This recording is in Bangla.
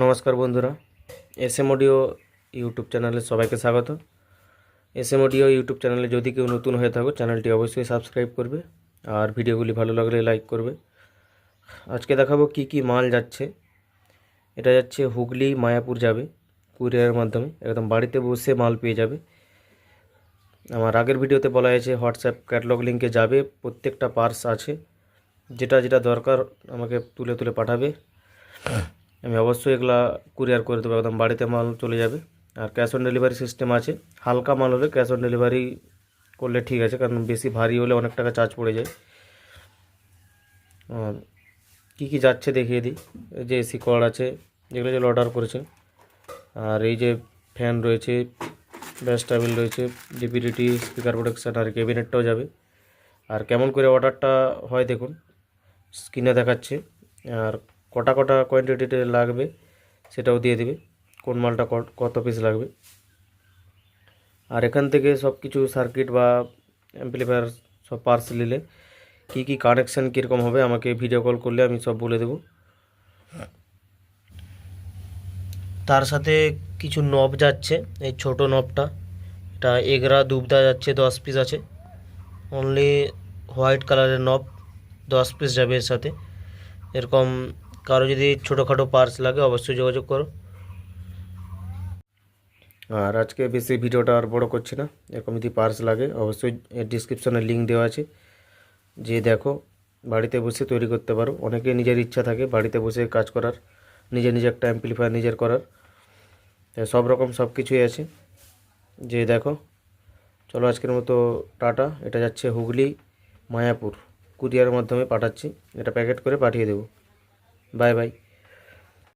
নমস্কার বন্ধুরা। এস এম অডিও ইউটিউব চ্যানেলে সবাইকে স্বাগত। এস এম অডিও ইউটিউব চ্যানেলে যদি কেউ নতুন হয়ে থাকো চ্যানেলটি অবশ্যই সাবস্ক্রাইব করবে আর ভিডিওগুলি ভালো লাগলে লাইক করবে। আজকে দেখাবো কি কি মাল যাচ্ছে। এটা যাচ্ছে হুগলি মায়াপুর যাবে কুরিয়ারের মাধ্যমে। একদম বাড়িতে বসে মাল পেয়ে যাবে। আমার আগের ভিডিওতে বলা হয়েছে হোয়াটসঅ্যাপ ক্যাটালগ লিঙ্কে যাবে, প্রত্যেকটা পার্স আছে। যেটা যেটা দরকার আমাকে তুলে তুলে পাঠাবে। আমি অবশ্যই এগুলা কুরিয়ার করে দেবো, একদম বাড়িতে মাল চলে যাবে। আর ক্যাশ অন ডেলিভারি সিস্টেম আছে। হালকা মাল হলে ক্যাশ অন ডেলিভারি করলে ঠিক আছে, কারণ বেশি ভারী হলে অনেক টাকা চার্জ পড়ে যায়। আর কী কী যাচ্ছে দেখিয়ে দিই। যে এসি কর্ড আছে যেগুলো যেগুলো অর্ডার করেছে। আর এই যে ফ্যান রয়েছে, ব্যাস টেবিল রয়েছে ডিপিডিটি স্পিকার প্রোটেকশন আর ক্যাবিনেটটাও যাবে। আর কেমন করে অর্ডারটা হয় দেখুন স্ক্রিনে দেখাচ্ছে। আর কটা কটা কোয়ান্টিটিতে লাগবে সেটাও দিয়ে দিবে, কোন মালটা কত- পিস লাগবে। আর এখান থেকে সব কিছু সার্কিট বা অ্যাম্পলিফায়ার সব পার্স নিলে কী কী কানেকশান কীরকম হবে আমাকে ভিডিও কল করলে আমি সব বলে দেবো। তার সাথে কিছু নব যাচ্ছে, এই ছোট নবটা এটা এগরা দুবদা যাচ্ছে, দশ পিস আছে। অনলি হোয়াইট কালারের নব দশ পিস যাবে এর সাথে। এরকম কারও যদি ছোটোখাটো পার্স লাগে, অবশ্যই যোগাযোগ করো। আর আজকে বেশি ভিডিওটা আর বড় করছি না। এরকম যদি পার্স লাগে, অবশ্যই ডিসক্রিপশনে লিঙ্ক দেওয়া আছে। যে দেখো, বাড়িতে বসে তৈরি করতে পারো। অনেকে নিজের ইচ্ছা থাকে বাড়িতে বসে কাজ করার, নিজে নিজে একটা অ্যাম্পলিফায়ার নিজের করার। সব রকম সব কিছুই আছে। যে দেখো, চলো আজকের মতো টাটা। এটা যাচ্ছে হুগলি, মায়াপুর। কুরিয়ারের মাধ্যমে পাঠাচ্ছি। এটা প্যাকেট করে পাঠিয়ে দেবো। Bye bye